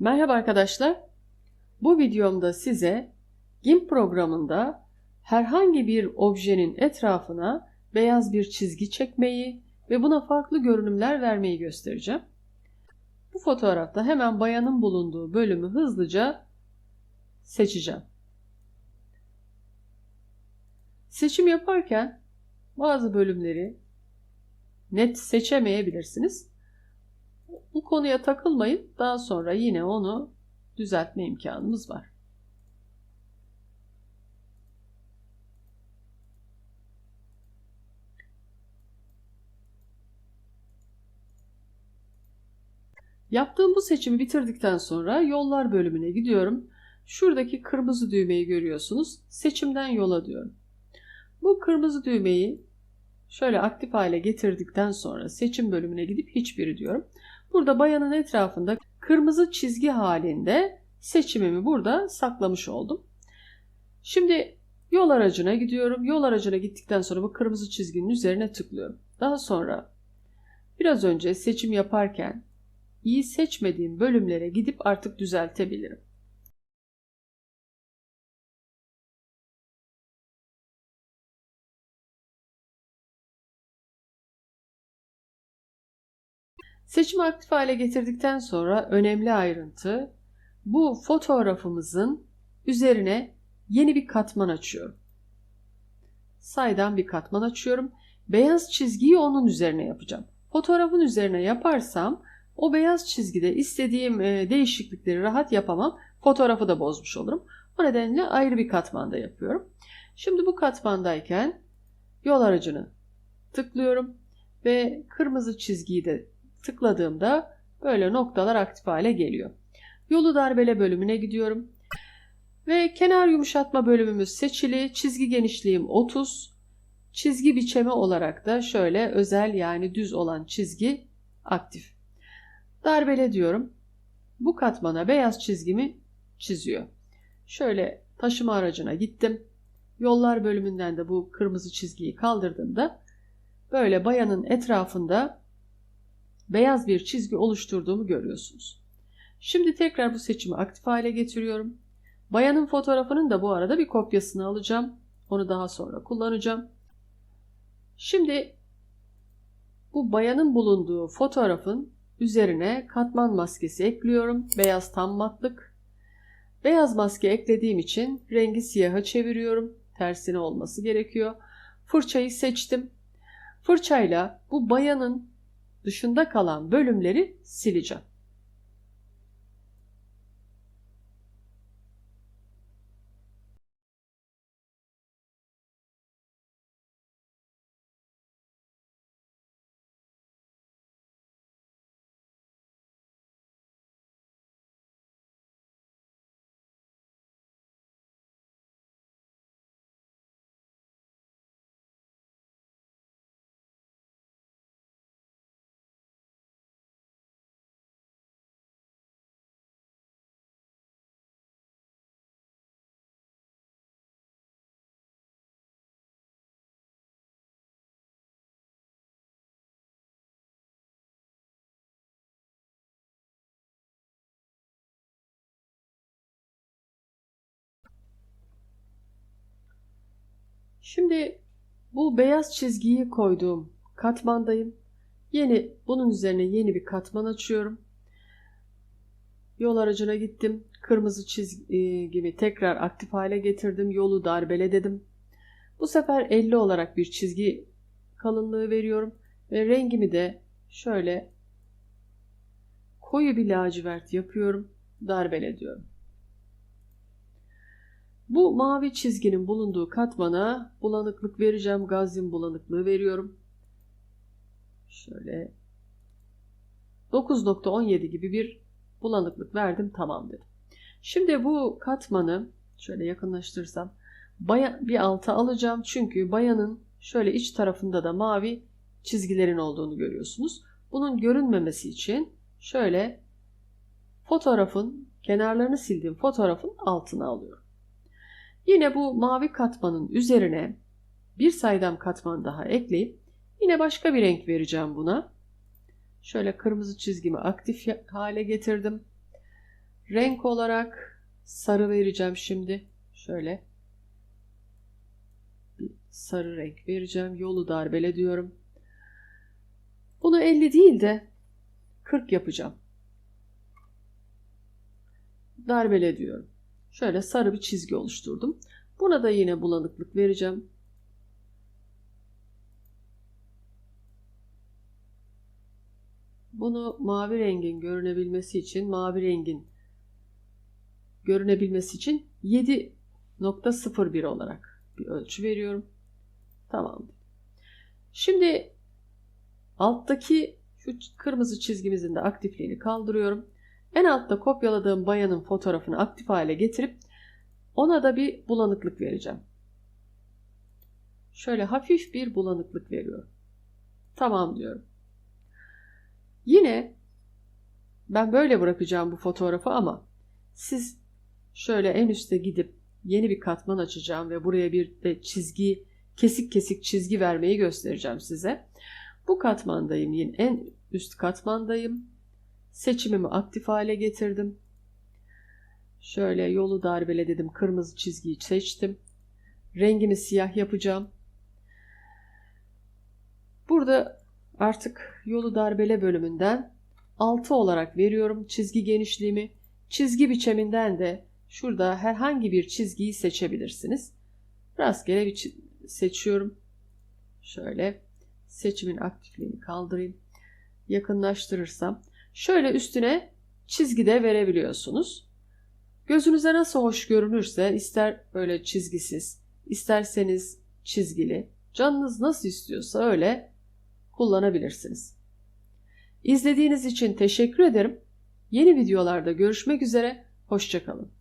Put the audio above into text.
Merhaba arkadaşlar. Bu videomda size GIMP programında herhangi bir objenin etrafına beyaz bir çizgi çekmeyi ve buna farklı görünümler vermeyi göstereceğim. Bu fotoğrafta hemen bayanın bulunduğu bölümü hızlıca seçeceğim. Seçim yaparken bazı bölümleri net seçemeyebilirsiniz. Bu konuya takılmayın. Daha sonra yine onu düzeltme imkanımız var. Yaptığım bu seçimi bitirdikten sonra yollar bölümüne gidiyorum. Şuradaki kırmızı düğmeyi görüyorsunuz. Seçimden yola diyorum. Bu kırmızı düğmeyi şöyle aktif hale getirdikten sonra seçim bölümüne gidip hiçbiri diyorum. Burada bayanın etrafında kırmızı çizgi halinde seçimimi burada saklamış oldum. Şimdi yol aracına gidiyorum. Yol aracına gittikten sonra bu kırmızı çizginin üzerine tıklıyorum. Daha sonra biraz önce seçim yaparken iyi seçmediğim bölümlere gidip artık düzeltebilirim. Seçimi aktif hale getirdikten sonra önemli ayrıntı bu fotoğrafımızın üzerine yeni bir katman açıyorum. Saydan bir katman açıyorum. Beyaz çizgiyi onun üzerine yapacağım. Fotoğrafın üzerine yaparsam o beyaz çizgide istediğim e, değişiklikleri rahat yapamam. Fotoğrafı da bozmuş olurum. O nedenle ayrı bir katmanda yapıyorum. Şimdi bu katmandayken yol aracını tıklıyorum ve kırmızı çizgiyi de tıkladığımda böyle noktalar aktif hale geliyor. Yolu darbele bölümüne gidiyorum. Ve kenar yumuşatma bölümümüz seçili. Çizgi genişliğim 30. Çizgi biçemi olarak da şöyle özel yani düz olan çizgi aktif. Darbele diyorum. Bu katmana beyaz çizgimi çiziyor. Şöyle taşıma aracına gittim. Yollar bölümünden de bu kırmızı çizgiyi kaldırdığımda böyle bayanın etrafında beyaz bir çizgi oluşturduğumu görüyorsunuz. Şimdi tekrar bu seçimi aktif hale getiriyorum. Bayanın fotoğrafının da bu arada bir kopyasını alacağım. Onu daha sonra kullanacağım. Şimdi bu bayanın bulunduğu fotoğrafın üzerine katman maskesi ekliyorum. Beyaz tam matlık. Beyaz maske eklediğim için rengi siyaha çeviriyorum. Tersine olması gerekiyor. Fırçayı seçtim. Fırçayla bu bayanın dışında kalan bölümleri sileceğim. Şimdi bu beyaz çizgiyi koyduğum katmandayım. Yeni bunun üzerine yeni bir katman açıyorum. Yol aracına gittim. Kırmızı çizgi gibi tekrar aktif hale getirdim. Yolu darbele dedim. Bu sefer 50 olarak bir çizgi kalınlığı veriyorum ve rengimi de şöyle koyu bir lacivert yapıyorum. Darbele diyorum. Bu mavi çizginin bulunduğu katmana bulanıklık vereceğim. Gazin bulanıklığı veriyorum. Şöyle 9.17 gibi bir bulanıklık verdim. Tamam dedim. Şimdi bu katmanı şöyle yakınlaştırsam bayan, bir alta alacağım. Çünkü bayanın şöyle iç tarafında da mavi çizgilerin olduğunu görüyorsunuz. Bunun görünmemesi için şöyle fotoğrafın kenarlarını sildiğim fotoğrafın altına alıyorum. Yine bu mavi katmanın üzerine bir saydam katman daha ekleyip yine başka bir renk vereceğim buna. Şöyle kırmızı çizgimi aktif hale getirdim. Renk olarak sarı vereceğim şimdi. Şöyle bir sarı renk vereceğim. Yolu darbele diyorum. Bunu 50 değil de 40 yapacağım. Darbele diyorum. Şöyle sarı bir çizgi oluşturdum. Buna da yine bulanıklık vereceğim. Bunu mavi rengin görünebilmesi için mavi rengin görünebilmesi için 7.01 olarak bir ölçü veriyorum. Tamam. Şimdi alttaki şu kırmızı çizgimizin de aktifliğini kaldırıyorum. En altta kopyaladığım bayanın fotoğrafını aktif hale getirip ona da bir bulanıklık vereceğim. Şöyle hafif bir bulanıklık veriyorum. Tamam diyorum. Yine ben böyle bırakacağım bu fotoğrafı ama siz şöyle en üste gidip yeni bir katman açacağım ve buraya bir de çizgi kesik kesik çizgi vermeyi göstereceğim size. Bu katmandayım yine en üst katmandayım. Seçimimi aktif hale getirdim. Şöyle yolu darbele dedim. Kırmızı çizgiyi seçtim. Rengini siyah yapacağım. Burada artık yolu darbele bölümünden 6 olarak veriyorum çizgi genişliğimi. Çizgi biçiminden de şurada herhangi bir çizgiyi seçebilirsiniz. Rastgele bir seçiyorum. Şöyle seçimin aktifliğini kaldırayım. Yakınlaştırırsam şöyle üstüne çizgi de verebiliyorsunuz. Gözünüze nasıl hoş görünürse ister böyle çizgisiz, isterseniz çizgili, canınız nasıl istiyorsa öyle kullanabilirsiniz. İzlediğiniz için teşekkür ederim. Yeni videolarda görüşmek üzere, hoşçakalın.